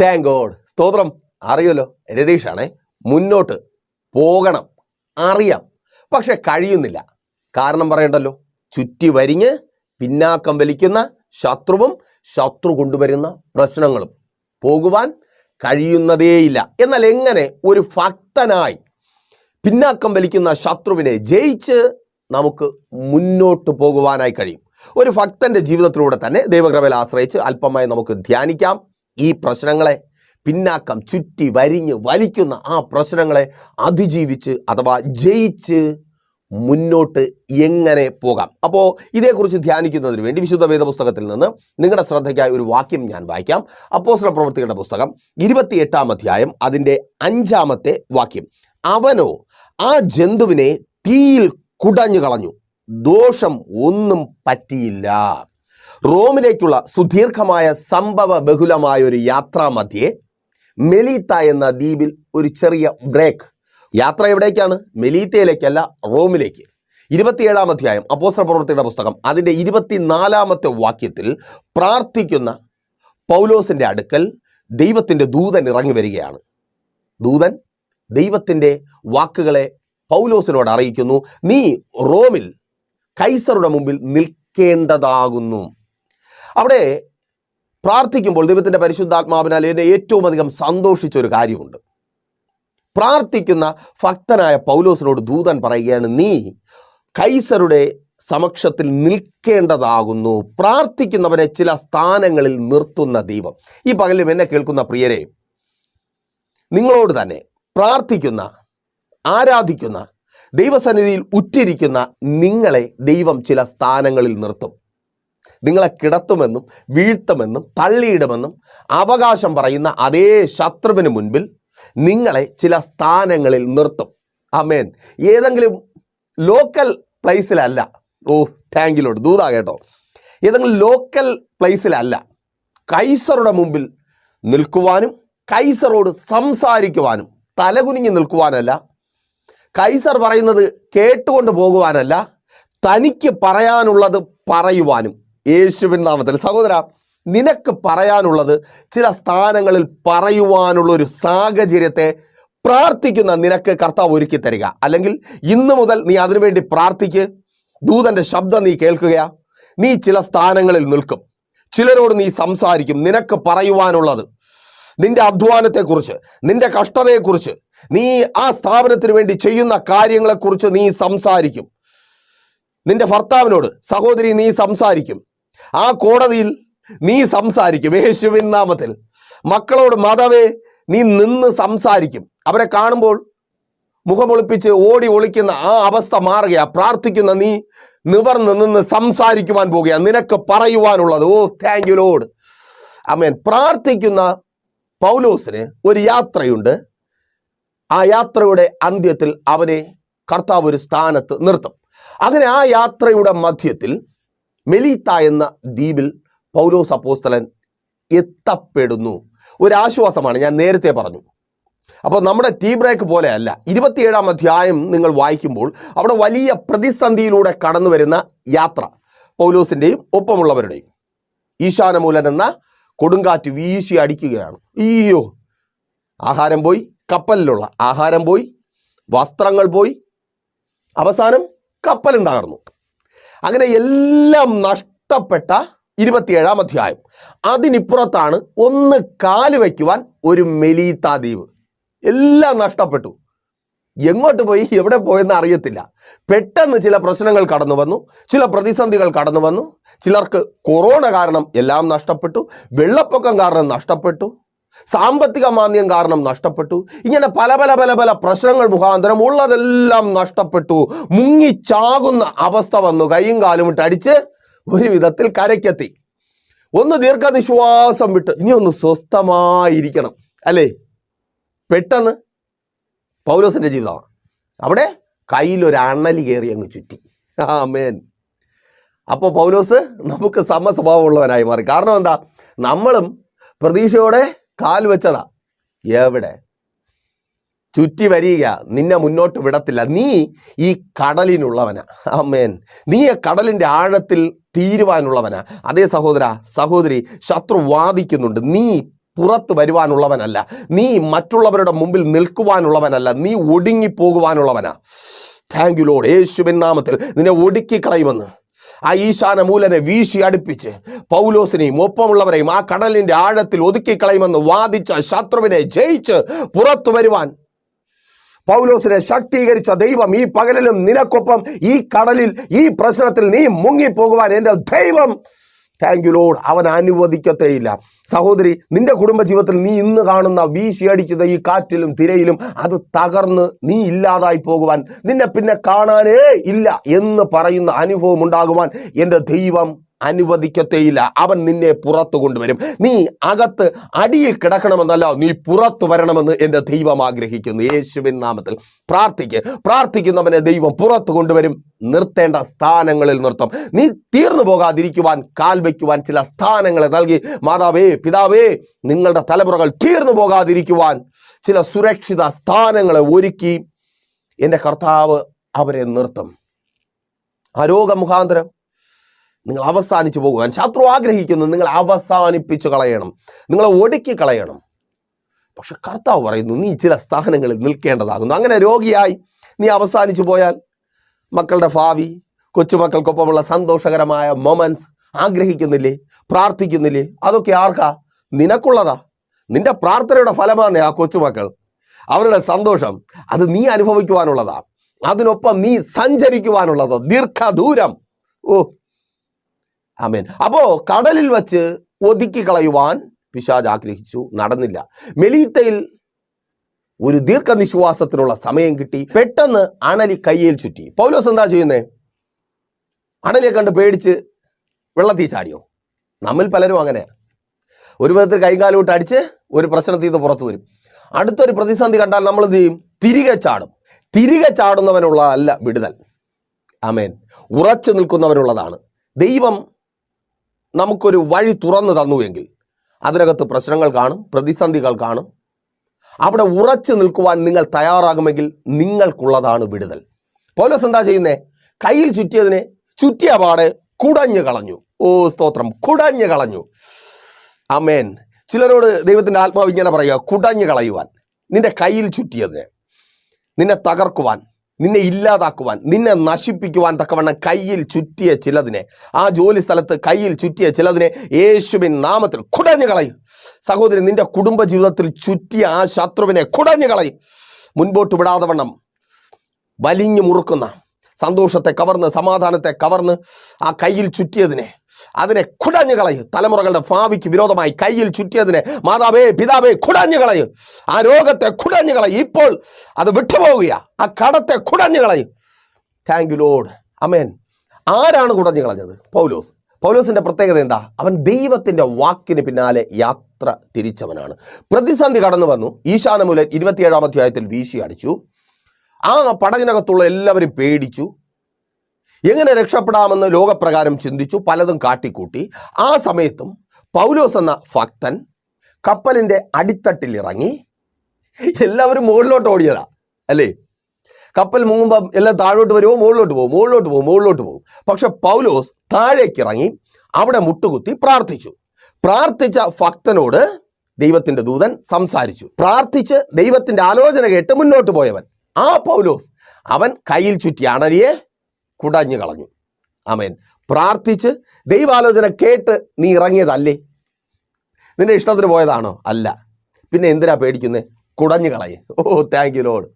Thank God സ്തോത്രം. അറിയുമല്ലോ? രതീഷാണേ മുന്നോട്ട് പോകണം. അറിയാം. പക്ഷെ കഴിയുന്നില്ല. കാരണം പറയണ്ടല്ലോ? ചുറ്റി വരിഞ്ഞ് പിന്നാക്കം വലിക്കുന്ന ശത്രുവും ശത്രു കൊണ്ടുവരുന്ന പ്രശ്നങ്ങളും. പോകുവാൻ കഴിയുന്നതേയില്ല. എന്നാൽ എങ്ങനെ ഒരു ഭക്തനായി പിന്നാക്കം വലിക്കുന്ന ശത്രുവിനെ ജയിച്ച് നമുക്ക് മുന്നോട്ട് പോകുവാനായി കഴിയും? ഒരു ഭക്തന്റെ ജീവിതത്തിലൂടെ തന്നെ ദൈവകൃപയിൽ ആശ്രയിച്ച് അല്പമായി നമുക്ക് ധ്യാനിക്കാം. ഈ പ്രശ്നങ്ങളെ പിന്നാക്കം ചുറ്റി വരിഞ്ഞ് വലിക്കുന്ന ആ പ്രശ്നങ്ങളെ അതിജീവിച്ച് അഥവാ ജയിച്ച് മുന്നോട്ട് എങ്ങനെ പോകാം? അപ്പോൾ ഇതേക്കുറിച്ച് ധ്യാനിക്കുന്നതിന് വേണ്ടി വിശുദ്ധ വേദപുസ്തകത്തിൽ നിന്ന് നിങ്ങളുടെ ശ്രദ്ധയ്ക്കായി ഒരു വാക്യം ഞാൻ വായിക്കാം. അപ്പോസ്ല പ്രവൃത്തികളുടെ പുസ്തകം ഇരുപത്തിയെട്ടാം അധ്യായം അതിന്റെ അഞ്ചാമത്തെ വാക്യം. അവനോ ആ ജന്തുവിനെ തീയിൽ കുടഞ്ഞു കളഞ്ഞു ദോഷം ഒന്നും പറ്റിയില്ല. റോമിലേക്കുള്ള സുദീർഘമായ സംഭവ ബഹുലമായ ഒരു യാത്രാമധ്യേ മെലീത്ത എന്ന ദ്വീപിൽ ഒരു ചെറിയ ബ്രേക്ക്. യാത്ര എവിടേക്കാണ്? മെലീത്തയിലേക്കല്ല റോമിലേക്ക്. ഇരുപത്തിയേഴാം അധ്യായം അപ്പോസ്റ്റർ പ്രവൃത്തിയുടെ പുസ്തകം. അതിന്റെ ഇരുപത്തിനാലാമത്തെ വാക്യത്തിൽ പ്രാർത്ഥിക്കുന്ന പൗലോസിന്റെ അടുക്കൽ ദൈവത്തിന്റെ ദൂതൻ ഇറങ്ങി വരികയാണ്. ദൂതൻ ദൈവത്തിന്റെ വാക്കുകളെ പൗലോസിനോട് അറിയിക്കുന്നു. നീ റോമിൽ കൈസറുടെ മുമ്പിൽ നിൽക്കേണ്ടതാകുന്നു. അവിടെ പ്രാർത്ഥിക്കുമ്പോൾ ദൈവത്തിന്റെ പരിശുദ്ധാത്മാവിനാൽ എന്നെ ഏറ്റവും അധികം സന്തോഷിച്ച ഒരു കാര്യമുണ്ട്. പ്രാർത്ഥിക്കുന്ന ഭക്തനായ പൗലോസിനോട് ദൂതൻ പറയുകയാണ് നീ കൈസറുടെ സമക്ഷത്തിൽ നിൽക്കേണ്ടതാകുന്നു. പ്രാർത്ഥിക്കുന്നവരെ ചില സ്ഥാനങ്ങളിൽ നിർത്തുന്ന ദൈവം. ഈ പകലും എന്നെ കേൾക്കുന്ന പ്രിയരെ നിങ്ങളോട് തന്നെ പ്രാർത്ഥിക്കുന്ന ആരാധിക്കുന്ന ദൈവസന്നിധിയിൽ ഉറ്റിരിക്കുന്ന നിങ്ങളെ ദൈവം ചില സ്ഥാനങ്ങളിൽ നിർത്തും. നിങ്ങളെ കിടത്തുമെന്നും വീഴ്ത്തുമെന്നും തള്ളിയിടുമെന്നും അവകാശം പറയുന്ന അതേ ശത്രുവിന് മുൻപിൽ നിങ്ങളെ ചില സ്ഥാനങ്ങളിൽ നിർത്തും. അമേൻ ഏതെങ്കിലും ലോക്കൽ പ്ലേസിലല്ല ഓ ടാങ്കിലോട്ട് ദൂതാ കേട്ടോ. ഏതെങ്കിലും ലോക്കൽ പ്ലേസിലല്ല കൈസറുടെ മുമ്പിൽ നിൽക്കുവാനും കൈസറോട് സംസാരിക്കുവാനും തലകുനിഞ്ഞ് നിൽക്കുവാനല്ല. കൈസർ പറയുന്നത് കേട്ടുകൊണ്ട് പോകുവാനല്ല തനിക്ക് പറയാനുള്ളത് പറയുവാനും യേശുവിൻ നാമത്തിൽ. സഹോദര നിനക്ക് പറയാനുള്ളത് ചില സ്ഥാനങ്ങളിൽ പറയുവാനുള്ള ഒരു സാഹചര്യത്തെ പ്രാർത്ഥിക്കുന്ന നിനക്ക് കർത്താവ് ഒരുക്കി തരിക. അല്ലെങ്കിൽ ഇന്നു മുതൽ നീ അതിനുവേണ്ടി പ്രാർത്ഥിക്ക്. ദൂതന്റെ ശബ്ദം നീ കേൾക്കുകയാ. നീ ചില സ്ഥാനങ്ങളിൽ നിൽക്കും. ചിലരോട് നീ സംസാരിക്കും. നിനക്ക് പറയുവാനുള്ളത് നിന്റെ അധ്വാനത്തെക്കുറിച്ച് നിന്റെ കഷ്ടതയെക്കുറിച്ച് നീ ആ സ്ഥാപനത്തിന് വേണ്ടി ചെയ്യുന്ന കാര്യങ്ങളെക്കുറിച്ച് നീ സംസാരിക്കും. നിന്റെ ഭർത്താവിനോട് സഹോദരി നീ സംസാരിക്കും. ആ കോടതിയിൽ നീ സംസാരിക്കും യേശുവിൻ നാമത്തിൽ. മക്കളോട് മാതാവേ നീ നിന്ന് സംസാരിക്കും. അവരെ കാണുമ്പോൾ മുഖമൊളിപ്പിച്ച് ഓടി ഒളിക്കുന്ന ആ അവസ്ഥ മാറുകയാ. പ്രാർത്ഥിക്കുന്ന നീ നിവർന്ന് നിന്ന് സംസാരിക്കുവാൻ പോകുക നിനക്ക് പറയുവാനുള്ളത് oh thank you load amen പ്രാർത്ഥിക്കുന്ന പൗലോസിന് ഒരു യാത്രയുണ്ട്. ആ യാത്രയുടെ അന്ത്യത്തിൽ അവനെ കർത്താവ് ഒരു സ്ഥാനത്ത് നിർത്തും. അങ്ങനെ ആ യാത്രയുടെ മധ്യത്തിൽ മെലീത്ത എന്ന ദ്വീപിൽ പൗലോസ് അപ്പോസ്തലൻ എത്തപ്പെടുന്നു. ഒരാശ്വാസമാണ്. ഞാൻ നേരത്തെ പറഞ്ഞു. അപ്പോൾ നമ്മുടെ ടീ ബ്രേക്ക് പോലെയല്ല ഇരുപത്തിയേഴാം അധ്യായം നിങ്ങൾ വായിക്കുമ്പോൾ അവിടെ വലിയ പ്രതിസന്ധിയിലൂടെ കടന്നു വരുന്ന യാത്ര. പൗലോസിന്റെയും ഒപ്പമുള്ളവരുടെയും. ഈശാനമൂലൻ എന്ന കൊടുങ്കാറ്റ് വീശി അടിക്കുകയാണ്. അയ്യോ. ആഹാരം പോയി കപ്പലിലുള്ള ആഹാരം പോയി വസ്ത്രങ്ങൾ പോയി അവസാനം കപ്പലും തകർന്നു. അങ്ങനെ എല്ലാം നഷ്ടപ്പെട്ട ഇരുപത്തിയേഴാം അധ്യായം. അതിനിപ്പുറത്താണ് ഒന്ന് കാൽ വയ്ക്കുവാൻ ഒരു മെലീത്ത ദ്വീപ്. എല്ലാം നഷ്ടപ്പെട്ടു. എങ്ങോട്ട് പോയി? എവിടെ പോയെന്ന് അറിയത്തില്ല. പെട്ടെന്ന് ചില പ്രശ്നങ്ങൾ കടന്നു വന്നു. ചില പ്രതിസന്ധികൾ കടന്നു വന്നു. ചിലർക്ക് കൊറോണ കാരണം എല്ലാം നഷ്ടപ്പെട്ടു. വെള്ളപ്പൊക്കം കാരണം നഷ്ടപ്പെട്ടു. സാമ്പത്തിക മാന്ദ്യം കാരണം നഷ്ടപ്പെട്ടു. ഇങ്ങനെ പല പല പല പല പ്രശ്നങ്ങൾ മുഖാന്തരം ഉള്ളതെല്ലാം നഷ്ടപ്പെട്ടു. മുങ്ങിച്ചാകുന്ന അവസ്ഥ വന്നു. കൈയും കാലും ഇട്ട് അടിച്ച് ഒരു വിധത്തിൽ കരയ്ക്കെത്തി. ഒന്ന് ദീർഘനിശ്വാസം വിട്ട് ഇനി ഒന്ന് സ്വസ്ഥമായിരിക്കണം. അല്ലേ? പെട്ടെന്ന് പൗലോസിന്റെ ജീവിതമാണ്. അവിടെ കയ്യിലൊരു അണലി കയറി അങ്ങ് ചുറ്റി. ആ മേൻ അപ്പോൾ പൗലോസ് നമുക്ക് സമസ്വഭാവമുള്ളവനായി മാറി. കാരണം എന്താ? നമ്മളും പ്രതീക്ഷയോടെ കാൽ വെച്ചതാ. എവിടെ? ചുറ്റി വരിക നിന്നെ മുന്നോട്ട് വിടത്തില്ല. നീ ഈ കടലിനുള്ളവനാ. അമ്മേൻ നീ കടലിന്റെ ആഴത്തിൽ തീരുവാനുള്ളവനാ. അതേ സഹോദര സഹോദരി ശത്രു വാദിക്കുന്നുണ്ട്. നീ പുറത്ത് വരുവാനുള്ളവനല്ല. നീ മറ്റുള്ളവരുടെ മുമ്പിൽ നിൽക്കുവാനുള്ളവനല്ല. നീ ഒടുങ്ങിപ്പോകുവാനുള്ളവനാ താങ്ക് യു ലോഡ് യേശുവിൻ നാമത്തിൽ നിന്നെ ഒടുക്കിക്കളയുമെന്ന് ആ ഈശാന മൂലനെ വീശി അടുപ്പിച്ച് പൗലോസിനെയും ഒപ്പമുള്ളവരെയും ആ കടലിന്റെ ആഴത്തിൽ ഒതുക്കിക്കളയുമെന്ന് വാദിച്ച ശത്രുവിനെ ജയിച്ച് പുറത്തു വരുവാൻ. പൗലോസിനെ ശക്തീകരിച്ച ദൈവം ഈ പകലിലും നിനക്കൊപ്പം ഈ കടലിൽ ഈ പ്രശ്നത്തിൽ നീ മുങ്ങിപ്പോകുവാൻ എന്റെ ദൈവം താങ്ക് യു ലോഡ് അവൻ അനുവദിക്കത്തേയില്ല. സഹോദരി നിന്റെ കുടുംബജീവിതത്തിൽ നീ ഇന്ന് കാണുന്ന വീശിയടിക്കുന്ന ഈ കാറ്റിലും തിരയിലും അത് തകർന്ന് നീ ഇല്ലാതായി പോകുവാൻ നിന്നെ പിന്നെ കാണാനേ ഇല്ല എന്ന് പറയുന്ന അനുഭവം ഉണ്ടാകുവാൻ എന്റെ ദൈവം അനുവദിക്കത്തേയില്ല. അവൻ നിന്നെ പുറത്തു കൊണ്ടുവരും. നീ അകത്ത് അടിയിൽ കിടക്കണമെന്നല്ല നീ പുറത്തു വരണമെന്ന് എന്റെ ദൈവം ആഗ്രഹിക്കുന്നു. യേശുവിൻ നാമത്തിൽ പ്രാർത്ഥിക്കുക പ്രാർത്ഥിക്കുന്നവനെ ദൈവം പുറത്തു കൊണ്ടുവരും. നിർത്തേണ്ട സ്ഥാനങ്ങളിൽ നിർത്തും. നീ തീർന്നു പോകാതിരിക്കുവാൻ കാൽ വയ്ക്കുവാൻ ചില സ്ഥാനങ്ങളെ നൽകി. മാതാവേ പിതാവേ നിങ്ങളുടെ തലമുറകൾ തീർന്നു പോകാതിരിക്കുവാൻ ചില സുരക്ഷിത സ്ഥാനങ്ങളെ ഒരുക്കി എന്റെ കർത്താവ് അവരെ നിർത്തും. ആ രോഗമുഖാന്തരം നിങ്ങൾ അവസാനിച്ചു പോകുവാൻ. ശത്രു ആഗ്രഹിക്കുന്നു നിങ്ങൾ അവസാനിപ്പിച്ചു കളയണം. നിങ്ങളെ ഒടുക്കി കളയണം. പക്ഷെ കർത്താവ് പറയുന്നു നീ ചില സ്ഥാനങ്ങളിൽ നിൽക്കേണ്ടതാകുന്നു. അങ്ങനെ രോഗിയായി നീ അവസാനിച്ചു പോയാൽ മക്കളുടെ ഭാവി കൊച്ചുമക്കൾക്കൊപ്പമുള്ള സന്തോഷകരമായ മൊമെന്റ്സ് ആഗ്രഹിക്കുന്നില്ലേ? പ്രാർത്ഥിക്കുന്നില്ലേ? അതൊക്കെ ആർക്കാ? നിനക്കുള്ളതാ. നിന്റെ പ്രാർത്ഥനയുടെ ഫലമാണ് ആ കൊച്ചുമക്കൾ. അവരുടെ സന്തോഷം അത് നീ അനുഭവിക്കുവാനുള്ളതാ. അതിനൊപ്പം നീ സഞ്ചരിക്കുവാനുള്ളത്. ദീർഘദൂരം. ഓ ആമേൻ. അപ്പോ കടലിൽ വച്ച് ഒതുക്കി കളയുവാൻ പിശാജ് ആഗ്രഹിച്ചു. നടന്നില്ല. മെലീത്തയിൽ ഒരു ദീർഘനിശ്വാസത്തിനുള്ള സമയം കിട്ടി. പെട്ടെന്ന് അണലി കയ്യിൽ ചുറ്റി. പൗലോസ് എന്താ ചെയ്യുന്നേ? അണലിയെ കണ്ട് പേടിച്ച് വെള്ളത്തിൽ ചാടിയോ നമ്മിൽ പലരും അങ്ങനെ. ഒരു വിധത്തിൽ കൈകാലോട്ട് അടിച്ച് ഒരു പ്രശ്നത്തിൽ നിന്ന് പുറത്തു വരും. അടുത്തൊരു പ്രതിസന്ധി കണ്ടാൽ നമ്മൾ എന്ത് ചെയ്യും? തിരികെ ചാടും. തിരികെ ചാടുന്നവനുള്ളതല്ല വിടുതൽ. ആമേൻ. ഉറച്ചു നിൽക്കുന്നവനുള്ളതാണ് ദൈവം നമുക്കൊരു വഴി തുറന്നു തന്നുവെങ്കിൽ അതിനകത്ത് പ്രശ്നങ്ങൾ കാണും പ്രതിസന്ധികൾ കാണും. അവിടെ ഉറച്ചു നിൽക്കുവാൻ നിങ്ങൾ തയ്യാറാകുമെങ്കിൽ നിങ്ങൾക്കുള്ളതാണ് വിടുതൽ. പോലീസ് എന്താ ചെയ്യുന്നേ? കയ്യിൽ ചുറ്റിയതിനെ ചുറ്റിയ പാടെ കുടഞ്ഞു കളഞ്ഞു. ഓ സ്തോത്രം. കുടഞ്ഞു കളഞ്ഞു. അമേൻ ചിലരോട് ദൈവത്തിന്റെ ആത്മാവ് ഇങ്ങനെ പറയുക കുടഞ്ഞു കളയുവാൻ. നിന്റെ കയ്യിൽ ചുറ്റിയതിനെ. നിന്നെ തകർക്കുവാൻ. നിന്നെ ഇല്ലാതാക്കുവാൻ നിന്നെ നശിപ്പിക്കുവാൻ തക്കവണ്ണം കയ്യിൽ ചുറ്റിയ ചിലതിനെ ആ ജോലി സ്ഥലത്ത് കയ്യിൽ ചുറ്റിയ ചിലതിനെ യേശുവിൻ നാമത്തിൽ കുടഞ്ഞു കളയും. സഹോദരി നിന്റെ കുടുംബ ജീവിതത്തിൽ ചുറ്റിയ ആ ശത്രുവിനെ കുടഞ്ഞു കളയും. മുൻപോട്ട് വിടാതെ വണ്ണം വലിഞ്ഞു മുറുക്കുന്ന സന്തോഷത്തെ കവർന്ന് സമാധാനത്തെ കവർന്ന് ആ കയ്യിൽ ചുറ്റിയതിനെ അതിനെ കുടഞ്ഞു കളയു. തലമുറകളുടെ ഭാവിക്ക് വിരോധമായി കയ്യിൽ ചുറ്റിയതിനെ മാതാവേ പിതാവേ കുടഞ്ഞു കളയു. ആ രോഗത്തെ കുടഞ്ഞു കളയ്. ഇപ്പോൾ അത് വിട്ടുപോകുക ആ കടത്തെ കുടഞ്ഞു കളയ്. താങ്ക് യു ലോഡ് അമേൻ ആരാണ് കുടഞ്ഞു കളഞ്ഞത്? പൗലോസ്. പൗലോസിന്റെ പ്രത്യേകത എന്താ? അവൻ ദൈവത്തിന്റെ വാക്കിന് പിന്നാലെ യാത്ര തിരിച്ചവനാണ്. പ്രതിസന്ധി കടന്നു വന്നു. ഈശാനമൂലൻ ഇരുപത്തിയേഴാം അധ്യായത്തിൽ വീശി അടിച്ചു. ആ പടകിനകത്തുള്ള എല്ലാവരും പേടിച്ചു. എങ്ങനെ രക്ഷപ്പെടാമെന്ന് ലോകപ്രകാരം ചിന്തിച്ചു പലതും കാട്ടിക്കൂട്ടി. ആ സമയത്തും പൗലോസ് എന്ന ഭക്തൻ കപ്പലിന്റെ അടിത്തട്ടിൽ ഇറങ്ങി എല്ലാവരും മുകളിലോട്ട് ഓടിയതാ അല്ലേ? കപ്പൽ മുങ്ങുമ്പം എല്ലാം താഴോട്ട് വരുമോ മുകളിലോട്ട് പോകും മുകളിലോട്ട് പോകും മുകളിലോട്ട് പോകും. പക്ഷെ പൗലോസ് താഴേക്ക് ഇറങ്ങി അവിടെ മുട്ടുകുത്തി പ്രാർത്ഥിച്ചു. പ്രാർത്ഥിച്ച ഭക്തനോട് ദൈവത്തിന്റെ ദൂതൻ സംസാരിച്ചു. പ്രാർത്ഥിച്ച് ദൈവത്തിന്റെ ആലോചന കേട്ട് മുന്നോട്ട് പോയവൻ. ആ പൗലോസ് അവൻ കയ്യിൽ ചുറ്റി അണലിയെ കുടഞ്ഞു കളഞ്ഞു. ആമേൻ. പ്രാർത്ഥിച്ച് ദൈവാലോചന കേട്ട് നീ ഇറങ്ങിയതല്ലേ? നിന്റെ ഇഷ്ടത്തിന് പോയതാണോ? അല്ല. പിന്നെ എന്തിനാ പേടിക്കുന്നത് കുടഞ്ഞു കളയെ. ഓ താങ്ക് യു ലോഡ്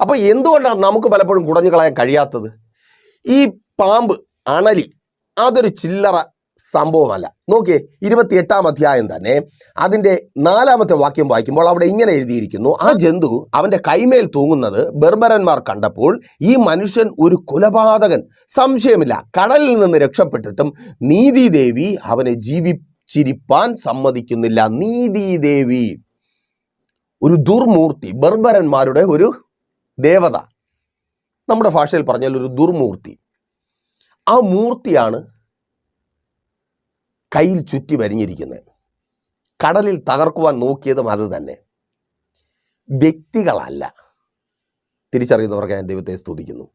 അപ്പോൾ എന്തുകൊണ്ടാണ് നമുക്ക് പലപ്പോഴും കുടഞ്ഞു കളയാൻ കഴിയാത്തത്? ഈ പാമ്പ് അണലി അതൊരു ചില്ലറ സംഭവമല്ല. നോക്കിയേ ഇരുപത്തിയെട്ടാം അധ്യായം തന്നെ അതിന്റെ നാലാമത്തെ വാക്യം വായിക്കുമ്പോൾ അവിടെ ഇങ്ങനെ എഴുതിയിരിക്കുന്നു ആ ജന്തു അവന്റെ കൈമേൽ തൂങ്ങുന്നത് ബർബരന്മാർ കണ്ടപ്പോൾ ഈ മനുഷ്യൻ ഒരു കൊലപാതകൻ. സംശയമില്ല കടലിൽ നിന്ന് രക്ഷപ്പെട്ടിട്ടും നീതിദേവി അവനെ ജീവിച്ചിരിപ്പാൻ സമ്മതിക്കുന്നില്ല. നീതിദേവി. ഒരു ദുർമൂർത്തി ബർബരന്മാരുടെ ഒരു ദേവത. നമ്മുടെ ഭാഷയിൽ പറഞ്ഞാൽ ഒരു ദുർമൂർത്തി. ആ മൂർത്തിയാണ് കയ്യിൽ ചുറ്റി വരിഞ്ഞിരിക്കുന്നത് കടലിൽ തകർക്കുവാൻ നോക്കിയതും അത് തന്നെ. വ്യക്തികളല്ല. തിരിച്ചറിയുന്നവർക്ക് ഞാൻ ദൈവത്തെ സ്തുതിക്കുന്നു.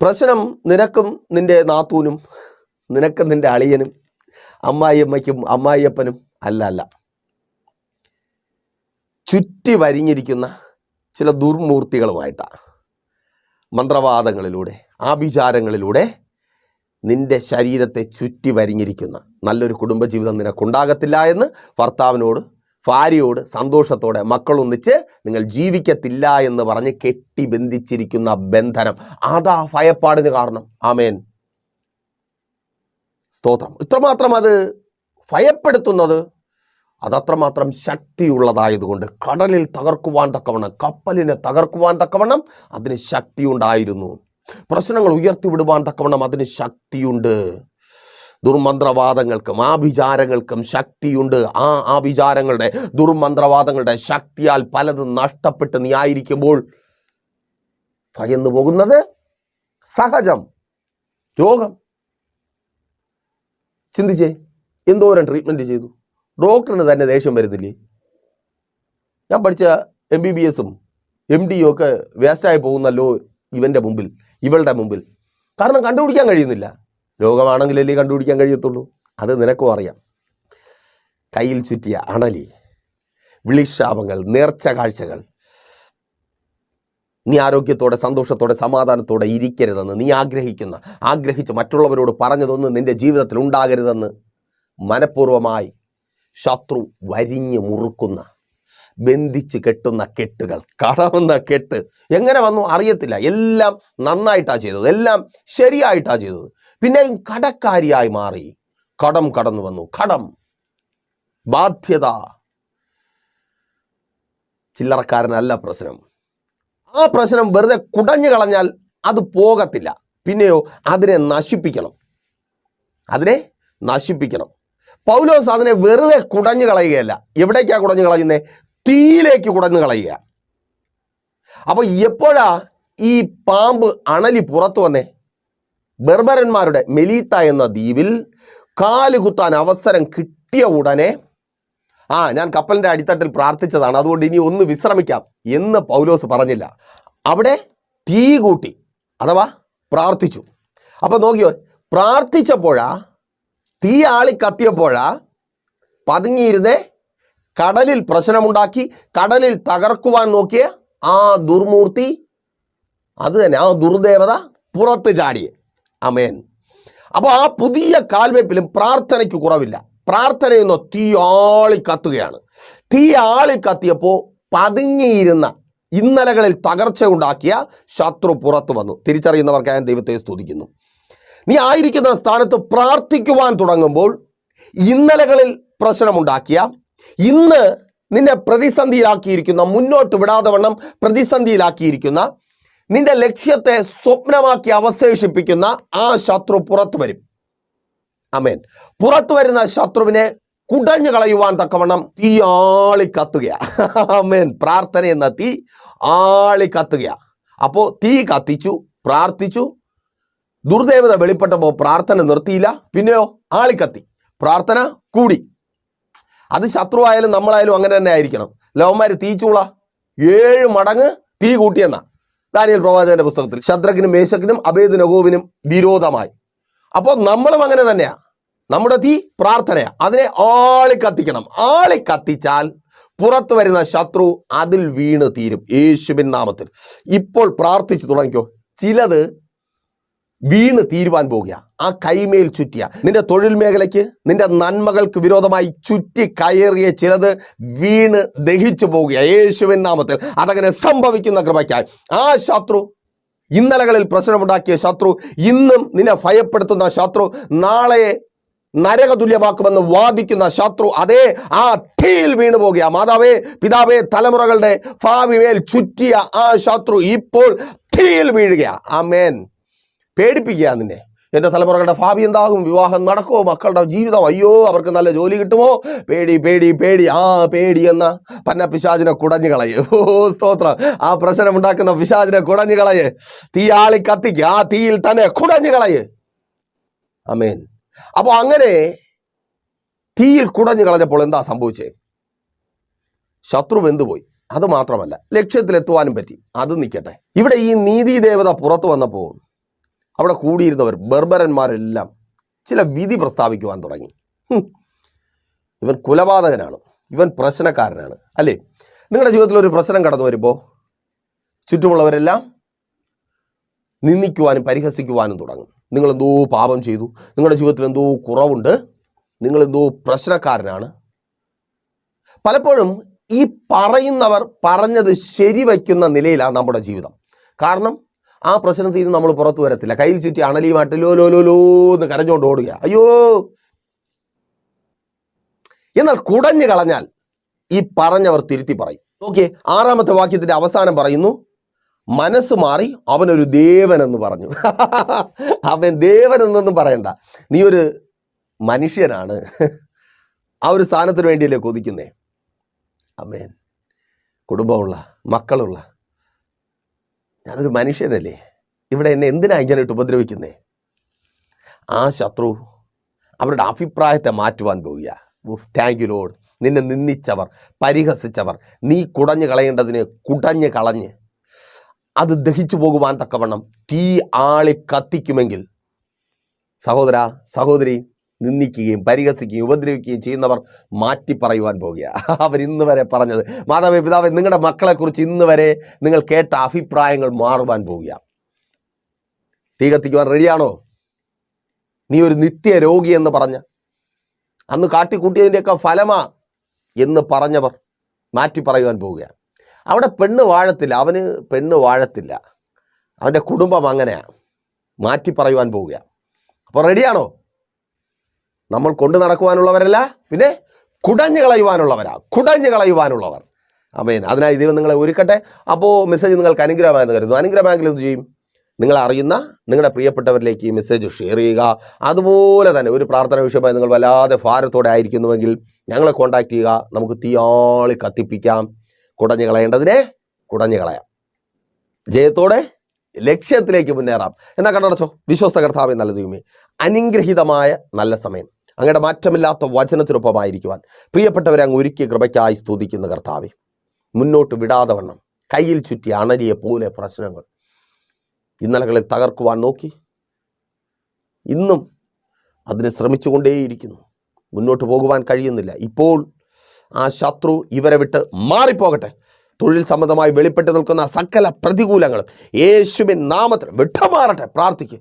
പ്രശ്നം നിനക്കും നിന്റെ നാത്തൂനും നിനക്കും നിന്റെ അളിയനും അമ്മായിയമ്മയ്ക്കും അമ്മായിയപ്പനും അല്ല അല്ല. ചുറ്റി വരിഞ്ഞിരിക്കുന്ന ചില ദുർമൂർത്തികളുമായിട്ടാണ് മന്ത്രവാദങ്ങളിലൂടെ ആഭിചാരങ്ങളിലൂടെ നിന്റെ ശരീരത്തെ ചുറ്റി വരിഞ്ഞിരിക്കുന്ന നല്ലൊരു കുടുംബജീവിതം നിനക്കുണ്ടാകത്തില്ല എന്ന് ഭർത്താവിനോട് ഭാര്യയോട് സന്തോഷത്തോടെ മക്കളൊന്നിച്ച് നിങ്ങൾ ജീവിക്കത്തില്ല എന്ന് പറഞ്ഞ് കെട്ടി ബന്ധിച്ചിരിക്കുന്ന ബന്ധനം. അതാ ഭയപ്പാടിന് കാരണം. ആമേൻ. സ്തോത്രം. ഇത്രമാത്രം അത് ഭയപ്പെടുത്തുന്നത് അതത്രമാത്രം ശക്തിയുള്ളതായതുകൊണ്ട് കടലിൽ തകർക്കുവാൻ തക്കവണ്ണം കപ്പലിനെ തകർക്കുവാൻ തക്കവണ്ണം അതിന് ശക്തിയുണ്ടായിരുന്നു. പ്രശ്നങ്ങൾ ഉയർത്തിവിടുവാൻ തക്കവണ്ണം അതിന് ശക്തിയുണ്ട്. ദുർമന്ത്രവാദങ്ങൾക്കും ആഭിചാരങ്ങൾക്കും ശക്തിയുണ്ട്. ആ ആഭിചാരങ്ങളുടെ ദുർമന്ത്രവാദങ്ങളുടെ ശക്തിയാൽ പലതും നഷ്ടപ്പെട്ട് നീ ആയിരിക്കുമ്പോൾ ഭയന്നു പോകുന്നത് സഹജം രോഗം. ചിന്തിച്ചേ എന്തോരം ട്രീറ്റ്മെന്റ് ചെയ്തു. ഡോക്ടറിന് തന്നെ ദേഷ്യം വരുന്നില്ലേ ഞാൻ പഠിച്ച എം ബി ബി എസും എം ഡിയും ഒക്കെ വേസ്റ്റായി പോകുന്നല്ലോ ഇവന്റെ മുമ്പിൽ. ഇവളുടെ മുമ്പിൽ. കാരണം കണ്ടുപിടിക്കാൻ കഴിയുന്നില്ല. രോഗമാണെങ്കിലല്ലേ കണ്ടുപിടിക്കാൻ കഴിയത്തുള്ളൂ. അത് നിനക്കും അറിയാം. കയ്യിൽ ചുറ്റിയ അണലി വിളിശാപങ്ങൾ നേർച്ച കാഴ്ചകൾ നീ ആരോഗ്യത്തോടെ സന്തോഷത്തോടെ സമാധാനത്തോടെ ഇരിക്കരുതെന്ന് നീ ആഗ്രഹിക്കുന്ന ആഗ്രഹിച്ച് മറ്റുള്ളവരോട് പറഞ്ഞതൊന്നും നിന്റെ ജീവിതത്തിൽ ഉണ്ടാകരുതെന്ന് മനഃപൂർവമായി ശത്രു വരിഞ്ഞ് മുറുക്കുന്ന ബന്ധിച്ച് കെട്ടുന്ന കെട്ടുകൾ. കടവുന്ന കെട്ട്. എങ്ങനെ വന്നു അറിയത്തില്ല. എല്ലാം നന്നായിട്ടാ ചെയ്തത്. എല്ലാം ശരിയായിട്ടാ ചെയ്തത്. പിന്നെ കടക്കാരിയായി മാറി. കടം കടന്നു വന്നു. കടം. ബാധ്യത. ചില്ലറക്കാരനല്ല പ്രശ്നം. ആ പ്രശ്നം വെറുതെ കുടഞ്ഞു കളഞ്ഞാൽ അത് പോകത്തില്ല. പിന്നെയോ അതിനെ നശിപ്പിക്കണം. അതിനെ നശിപ്പിക്കണം. പൗലോസ് അതിനെ വെറുതെ കുടഞ്ഞു കളയുകയല്ല. എവിടേക്കാണ് കുടഞ്ഞു കളയുന്നത് തീയിലേക്ക് കുടഞ്ഞു കളയുക. അപ്പോൾ എപ്പോഴാ ഈ പാമ്പ് അണലി പുറത്തു വന്നേ? ബർബരന്മാരുടെ മെലീത്ത എന്ന ദ്വീപിൽ കാൽ കുത്താൻ അവസരം കിട്ടിയ ഉടനെ ആ ഞാൻ കപ്പലിന്റെ അടിത്തട്ടിൽ പ്രാർത്ഥിച്ചതാണ്. അതുകൊണ്ട് ഇനി ഒന്ന് വിശ്രമിക്കാം എന്ന് പൗലോസ് പറഞ്ഞില്ല. അവിടെ തീ കൂട്ടി അഥവാ പ്രാർത്ഥിച്ചു. അപ്പോൾ നോക്കിയോ പ്രാർത്ഥിച്ചപ്പോഴാ തീ ആളി കത്തിയപ്പോഴാ പതുങ്ങിയിരുന്നേ കടലിൽ പ്രശ്നമുണ്ടാക്കി കടലിൽ തകർക്കുവാൻ നോക്കിയ ആ ദുർമൂർത്തി അത് തന്നെ ആ ദുർദേവത പുറത്ത് ചാടിയേ അമേൻ അപ്പോൾ ആ പുതിയ കാൽവെപ്പിലും പ്രാർത്ഥനയ്ക്ക് കുറവില്ല. പ്രാർത്ഥനയെന്ന തീ ആളി കത്തുകയാണ്. തീ ആളി കത്തിയപ്പോൾ പതുങ്ങിയിരുന്ന ഇന്നലകളിൽ തകർച്ച ഉണ്ടാക്കിയ ശത്രു പുറത്തു വന്നു. തിരിച്ചറിയുന്നവർക്ക് ഞാൻ ദൈവത്തെ സ്തുതിക്കുന്നു. നീ ആയിരിക്കുന്ന സ്ഥാനത്ത് പ്രാർത്ഥിക്കുവാൻ തുടങ്ങുമ്പോൾ ഇന്നലകളിൽ പ്രശ്നമുണ്ടാക്കിയ ഇന്ന് നിന്നെ പ്രതിസന്ധിയിലാക്കിയിരിക്കുന്ന മുന്നോട്ട് വിടാതെ വണ്ണം പ്രതിസന്ധിയിലാക്കിയിരിക്കുന്ന നിന്റെ ലക്ഷ്യത്തെ സ്വപ്നമാക്കി അവശേഷിപ്പിക്കുന്ന ആ ശത്രു പുറത്തു വരും. അമേൻ പുറത്തു വരുന്ന ശത്രുവിനെ കുടഞ്ഞു കളയുവാൻ തക്കവണ്ണം തീ ആളി കത്തുകയാ അമേൻ പ്രാർത്ഥന എന്ന തീ ആളി കത്തുകയാ അപ്പോൾ തീ കത്തിച്ചു പ്രാർത്ഥിച്ചു ദുർദേവത വെളിപ്പെട്ടപ്പോൾ പ്രാർത്ഥന നിർത്തിയില്ല പിന്നെയോ ആളിക്കത്തി. പ്രാർത്ഥന കൂടി. അത് ശത്രുവായാലും നമ്മളായാലും അങ്ങനെ തന്നെ ആയിരിക്കണം. ലവന്മാർ തീച്ചൂള ഏഴ് മടങ്ങ് തീ കൂട്ടിയെന്ന. ദാനിയൽ പ്രവാചകന്റെ പുസ്തകത്തിൽ. ശദ്രക്കിനും മേശക്കിനും അഭേദനഗോവിനും വിരോധമായി. അപ്പോൾ നമ്മളും അങ്ങനെ തന്നെയാ. നമ്മുടെ തീ പ്രാർത്ഥനയാ. അതിനെ ആളി കത്തിക്കണം ആളി കത്തിച്ചാൽ പുറത്തു വരുന്ന ശത്രു അതിൽ വീണ് തീരും. യേശുവിൻ നാമത്തിൽ. ഇപ്പോൾ പ്രാർത്ഥിച്ചു തുടങ്ങിക്കോ. ചിലത് വീണ് തീരുവാൻ പോകുക. ആ കൈമേൽ ചുറ്റിയ. നിന്റെ തൊഴിൽ മേഖലയ്ക്ക് നിന്റെ നന്മകൾക്ക് വിരോധമായി ചുറ്റി കയറിയ ചിലത് വീണ് ദഹിച്ചു പോകുക. യേശുവിൻ നാമത്തിൽ അതങ്ങനെ സംഭവിക്കുന്ന കൃപയ്ക്കായി. ആ ശത്രു ഇന്നലകളിൽ പ്രശ്നമുണ്ടാക്കിയ ശത്രു ഇന്നും നിന്നെ ഭയപ്പെടുത്തുന്ന ശത്രു നാളെ നരകതുല്യമാക്കുമെന്ന് വാദിക്കുന്ന ശത്രു അതേ ആ തീയിൽ വീണു പോകുക. മാതാവേ പിതാവേ തലമുറകളുടെ ഭാവി മേൽ ചുറ്റിയ ആ ശത്രു ഇപ്പോൾ തീയിൽ വീഴുക ആമേൻ. പേടിപ്പിക്കുക നിന്നെ. എന്റെ തലമുറകളുടെ ഭാവി എന്താകും? വിവാഹം നടക്കുമോ? മക്കളുടെ ജീവിതം അയ്യോ അവർക്ക് നല്ല ജോലി കിട്ടുമോ? പേടി പേടി പേടി. ആ പേടി എന്ന? പന്ന പിശാചിനെ കുടഞ്ഞു കളയേ. ഓ സ്തോത്രം. ആ പ്രശ്നം ഉണ്ടാക്കുന്ന പിശാചിനെ കുടഞ്ഞു കളയേ. തീ ആളി കത്തിക്ക്. ആ തീയിൽ തന്നെ കുടഞ്ഞു കളയേ. അമേൻ അപ്പോൾ അങ്ങനെ തീയിൽ കുടഞ്ഞു കളഞ്ഞപ്പോൾ എന്താ സംഭവിച്ചേ? ശത്രു വെന്തുപോയി. അത് മാത്രമല്ല ലക്ഷ്യത്തിലെത്തുവാനും പറ്റി. അത് നിൽക്കട്ടെ ഇവിടെ ഈ നീതി ദേവത പുറത്തു വന്നപ്പോൾ അവിടെ കൂടിയിരുന്നവർ ബർബരന്മാരെല്ലാം ചില വിധി പ്രസ്താവിക്കുവാൻ തുടങ്ങി. ഇവൻ കുലപാതകനാണ്. ഇവൻ പ്രശ്നക്കാരനാണ്. അല്ലേ? നിങ്ങളുടെ ജീവിതത്തിൽ ഒരു പ്രശ്നം കടന്നു വരുമ്പോൾ ചുറ്റുമുള്ളവരെല്ലാം നിന്ദിക്കുവാനും പരിഹസിക്കുവാനും തുടങ്ങും. നിങ്ങൾ എന്തോ പാപം ചെയ്തു. നിങ്ങളുടെ ജീവിതത്തിൽ എന്തോ കുറവുണ്ട്. നിങ്ങളെന്തോ പ്രശ്നക്കാരനാണ്. പലപ്പോഴും ഈ പറയുന്നവർ പറഞ്ഞത് ശരിവയ്ക്കുന്ന നിലയിലാണ് നമ്മുടെ ജീവിതം. കാരണം ആ പ്രശ്നത്തിൽ നിന്ന് നമ്മൾ പുറത്തു വരത്തില്ല. കയ്യിൽ ചുറ്റി അണലിയുമായിട്ട് ലോ ലോ ലോ ലോ എന്ന് കരഞ്ഞുകൊണ്ട് ഓടുക. അയ്യോ! എന്നാൽ കുടഞ്ഞു കളഞ്ഞാൽ ഈ പറഞ്ഞവർ തിരുത്തി പറയും. ഓക്കെ ആറാമത്തെ വാക്യത്തിന്റെ അവസാനം പറയുന്നു മനസ്സ് മാറി അവനൊരു ദേവൻ എന്ന് പറഞ്ഞു. അവൻ ദേവൻ എന്നൊന്നും പറയണ്ട. നീ ഒരു മനുഷ്യനാണ്. ആ ഒരു സ്ഥാനത്തിന് വേണ്ടിയല്ലേ കൊതിക്കുന്നേ? അമ്മേൻ കുടുംബമുള്ള മക്കളുള്ള ഞാനൊരു മനുഷ്യനല്ലേ. ഇവിടെ എന്നെ എന്തിനാ ഇങ്ങനെയിട്ട് ഉപദ്രവിക്കുന്നേ? ആ ശത്രു അവരുടെ അഭിപ്രായത്തെ മാറ്റുവാൻ പോവുക താങ്ക് യു ലോഡ് നിന്നെ നിന്ദിച്ചവർ പരിഹസിച്ചവർ നീ കുടഞ്ഞു കളയേണ്ടതിനെ കുടഞ്ഞു കളഞ്ഞ്. അത് ദഹിച്ചു പോകുവാൻ തക്കവണ്ണം തീ ആളി കത്തിക്കുമെങ്കിൽ സഹോദര സഹോദരി നിന്ദിക്കുകയും പരിഹസിക്കുകയും ഉപദ്രവിക്കുകയും ചെയ്യുന്നവർ മാറ്റി പറയുവാൻ പോകുക അവർ ഇന്ന് വരെ പറഞ്ഞത് മാതാവേ പിതാവേ നിങ്ങളുടെ മക്കളെക്കുറിച്ച് ഇന്ന് വരെ നിങ്ങൾ കേട്ട അഭിപ്രായങ്ങൾ മാറുവാൻ പോവുക തീ കത്തിക്കുവാൻ റെഡിയാണോ? നീ ഒരു നിത്യ രോഗി എന്ന് പറഞ്ഞ അന്ന് കാട്ടിക്കൂട്ടിയതിന്റെയൊക്കെ ഫലമാ എന്ന് പറഞ്ഞവർ മാറ്റി പറയുവാൻ പോവുകയാണ് അവിടെ പെണ്ണ് വാഴത്തില്ല അവന് പെണ്ണ് വാഴത്തില്ല അവന്റെ കുടുംബം അങ്ങനെയാണ് മാറ്റി പറയുവാൻ പോവുകയാണ് അപ്പോൾ റെഡിയാണോ? നമ്മൾ കൊണ്ടു നടക്കുവാനുള്ളവരല്ല പിന്നെ കുടഞ്ഞു കളയുവാനുള്ളവരാ കുടഞ്ഞു കളയുവാനുള്ളവർ. അമേൻ അതിനായി ദൈവം നിങ്ങളെ ഒരുക്കട്ടെ. അപ്പോൾ മെസ്സേജ് നിങ്ങൾക്ക് അനുഗ്രഹമായെന്ന് കരുതുന്നു. അനുഗ്രഹമായെങ്കിൽ എന്ത് ചെയ്യും? നിങ്ങൾ അറിയുന്ന നിങ്ങളുടെ പ്രിയപ്പെട്ടവരിലേക്ക് ഈ മെസ്സേജ് ഷെയർ ചെയ്യുക. അതുപോലെ തന്നെ ഒരു പ്രാർത്ഥന വിഷയമായി നിങ്ങൾ വല്ലാതെ ഭാരത്തോടെ ആയിരിക്കുന്നുവെങ്കിൽ ഞങ്ങളെ കോൺടാക്ട് ചെയ്യുക. നമുക്ക് തീയാളി കത്തിപ്പിക്കാം. കുടഞ്ഞു കളയേണ്ടതിനെ കുടഞ്ഞു കളയാം. ജയത്തോടെ ലക്ഷ്യത്തിലേക്ക് മുന്നേറാം. എന്നാ കണ്ടടച്ചോ വിശ്വസ്ത കർത്താവ് നല്ല ദൈവമേ. അനുഗ്രഹീതമായ നല്ല സമയം. അങ്ങയുടെ മാറ്റമില്ലാത്ത വചനത്തിനൊപ്പമായിരിക്കുവാൻ. പ്രിയപ്പെട്ടവരെ അങ്ങ് ഒരുക്കിയ കൃപയ്ക്കായി സ്തുതിക്കുന്ന കർത്താവെ മുന്നോട്ട് വിടാതെ വണ്ണം. കയ്യിൽ ചുറ്റി അണലിയെ പോലെ പ്രശ്നങ്ങൾ ഇന്നലകളിൽ തകർക്കുവാൻ നോക്കി. ഇന്നും അതിന് ശ്രമിച്ചുകൊണ്ടേയിരിക്കുന്നു. മുന്നോട്ട് പോകുവാൻ കഴിയുന്നില്ല. ഇപ്പോൾ ആ ശത്രു ഇവരെ വിട്ട് മാറിപ്പോകട്ടെ. തൊഴിൽ സംബന്ധമായി വെളിപ്പെട്ട് നിൽക്കുന്ന സകല പ്രതികൂലങ്ങളും യേശുവിൻ നാമത്തിൽ വിട്ടുമാറട്ടെ പ്രാർത്ഥിക്കുക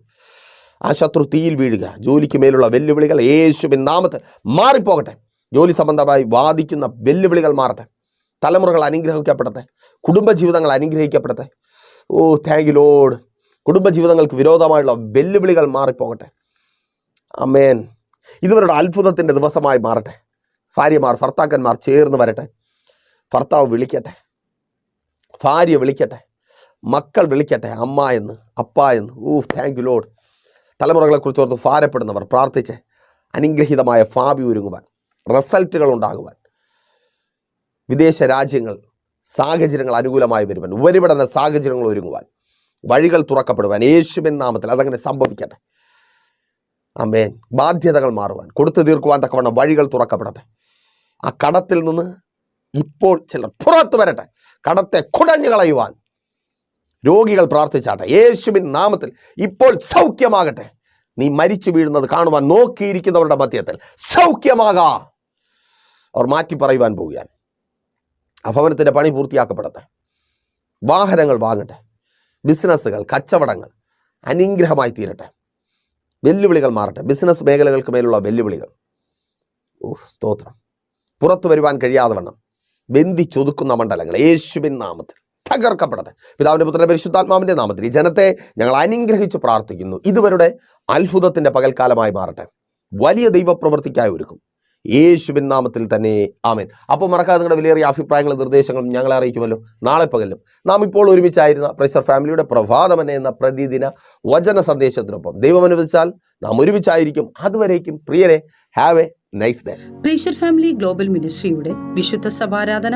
ആ ശത്രു തീയിൽ വീഴുക. ജോലിക്ക് മേലുള്ള വെല്ലുവിളികൾ യേശുവിൻ നാമത്തിൽ മാറിപ്പോകട്ടെ. ജോലി സംബന്ധമായി വാദിക്കുന്ന വെല്ലുവിളികൾ മാറട്ടെ. തലമുറകൾ അനുഗ്രഹിക്കപ്പെടട്ടെ. കുടുംബജീവിതങ്ങൾ അനുഗ്രഹിക്കപ്പെടട്ടെ. ഓ താങ്ക് യു ലോഡ് കുടുംബജീവിതങ്ങൾക്ക് വിരോധമായുള്ള വെല്ലുവിളികൾ മാറിപ്പോകട്ടെ. അമേൻ ഇതുവരുടെ അത്ഭുതത്തിന്റെ ദിവസമായി മാറട്ടെ. ഭാര്യമാർ ഭർത്താക്കന്മാർ ചേർന്ന് വരട്ടെ. ഭർത്താവ് വിളിക്കട്ടെ. ഭാര്യ വിളിക്കട്ടെ. മക്കൾ വിളിക്കട്ടെ. അമ്മ എന്ന് അപ്പ എന്ന്. ഓ താങ്ക് യു ലോഡ് തലമുറകളെക്കുറിച്ച് ഓർത്ത് ഭാരപ്പെടുന്നവർ പ്രാർത്ഥിച്ച് അനുഗ്രഹീതമായ ഭാവി ഒരുങ്ങുവാൻ റിസൾട്ടുകൾ ഉണ്ടാകുവാൻ വിദേശ രാജ്യങ്ങൾ സാഹചര്യങ്ങൾ അനുകൂലമായി വരുവാൻ ഉപരിപഠന സാഹചര്യങ്ങൾ ഒരുങ്ങുവാൻ വഴികൾ തുറക്കപ്പെടുവാൻ യേശുവിൻ നാമത്തിൽ അതങ്ങനെ സംഭവിക്കട്ടെ. അമേൻ ബാധ്യതകൾ മാറുവാൻ കൊടുത്തു തീർക്കുവാൻ തക്കവണ്ണം വഴികൾ തുറക്കപ്പെടട്ടെ. ആ കടത്തിൽ നിന്ന് ഇപ്പോൾ ചിലർ പുറത്തു വരട്ടെ. കടത്തെ കുടഞ്ഞു കളയുവാൻ രോഗികൾ പ്രാർത്ഥിച്ചാട്ടെ യേശുവിൻ നാമത്തിൽ ഇപ്പോൾ സൗഖ്യമാകട്ടെ. നീ മരിച്ചു വീഴുന്നത് കാണുവാൻ നോക്കിയിരിക്കുന്നവരുടെ മധ്യത്തിൽ സൗഖ്യമാകാ. അവർ മാറ്റി പറയുവാൻ പോവുകയാണ്. അഭവനത്തിന്റെ പണി പൂർത്തിയാക്കപ്പെടട്ടെ. വാഹനങ്ങൾ വാങ്ങട്ടെ. ബിസിനസ്സുകൾ കച്ചവടങ്ങൾ അനുഗ്രഹമായി തീരട്ടെ. വെല്ലുവിളികൾ മാറട്ടെ. ബിസിനസ് മേഖലകൾക്ക് മേലുള്ള വെല്ലുവിളികൾ. ഓഹ് സ്തോത്രം. പുറത്തു വരുവാൻ കഴിയാതെ വണ്ണം. ബന്ധിച്ചൊതുക്കുന്ന മണ്ഡലങ്ങൾ. യേശുവിൻ നാമത്തിൽ. തകർക്കപ്പെടട്ടെ. പിതാവിന്റെ പുത്രന്റെ പരിശുദ്ധാത്മാവിന്റെ നാമത്തിൽ ഈ ജനത്തെ ഞങ്ങൾ അനുഗ്രഹിച്ച് പ്രാർത്ഥിക്കുന്നു. ഇതുവരുടെ അത്ഭുതത്തിന്റെ പകൽക്കാലമായി മാറട്ടെ. വലിയ ദൈവപ്രവൃത്തിക്കായി ഒരുക്കും. യേശുവിൻ നാമത്തിൽ തന്നെ ആമേൻ. അപ്പോൾ മറക്കാതെ നിങ്ങളുടെ വിലയേറിയ അഭിപ്രായങ്ങളും നിർദ്ദേശങ്ങളും ഞങ്ങളെ അറിയിക്കുമല്ലോ. നാളെ പകലും നാം ഇപ്പോൾ ഒരുമിച്ചായിരുന്ന പ്രഷർ ഫാമിലിയുടെ പ്രഭാതമന എന്ന പ്രതിദിന വചന സന്ദേശത്തിനൊപ്പം ദൈവം അനുവദിച്ചാൽ നാം ഒരുമിച്ചായിരിക്കും. അതുവരേക്കും പ്രിയരെ have a nice day pressure family global മിനിസ്ട്രിയുടെ വിശുദ്ധ സഭാരാധന